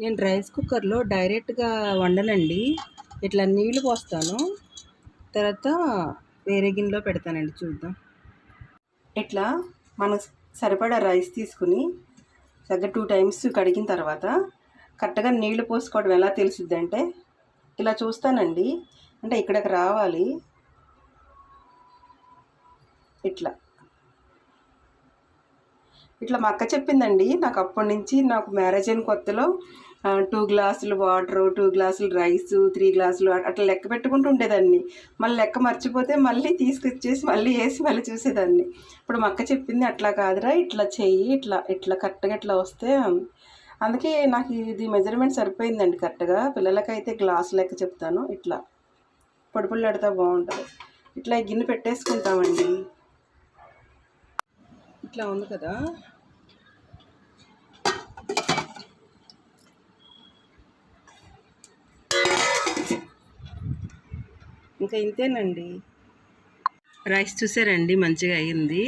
నేను రైస్ కుక్కర్లో డైరెక్ట్గా వండనండి ఇట్లా నీళ్ళు పోస్తాను. తర్వాత వేరే గిన్నెలో పెడతానండి చూద్దాం. ఇట్లా మనకు సరిపడా రైస్ తీసుకుని దగ్గర టూ టైమ్స్ కడిగిన తర్వాత కరెక్ట్గా నీళ్ళు పోసుకోవడం ఎలా తెలుసుద్ది అంటే ఇలా చూస్తానండి. అంటే ఇక్కడికి రావాలి. ఇట్లా. ఇట్లా మా అక్క చెప్పిందండి నాకు అప్పటి నుంచి నాకు మ్యారేజ్ అయిన కొత్తలో టూ గ్లాసులు వాటర్ టూ గ్లాసులు రైస్ త్రీ గ్లాసులు అట్లా లెక్క పెట్టుకుంటూ ఉండేదాన్ని. మళ్ళీ లెక్క మర్చిపోతే మళ్ళీ తీసుకొచ్చేసి మళ్ళీ వేసి మళ్ళీ చూసేదాన్ని. ఇప్పుడు మా అక్క చెప్పింది అట్లా కాదురా ఇట్లా చెయ్యి ఇట్లా ఇట్లా కరెక్ట్గా ఇట్లా వస్తే అందుకే నాకు ఇది మెజర్మెంట్ సరిపోయిందండి కరెక్ట్గా. పిల్లలకైతే గ్లాస్ లెక్క చెప్తాను ఇట్లా. పొడి బాగుంటుంది. ఇట్లా గిన్నె పెట్టేసుకుంటామండి. ఇట్లా ఉంది కదా. ఇంకా ఇంతేనండి. రైస్ చూసారండి మంచిగా అయింది.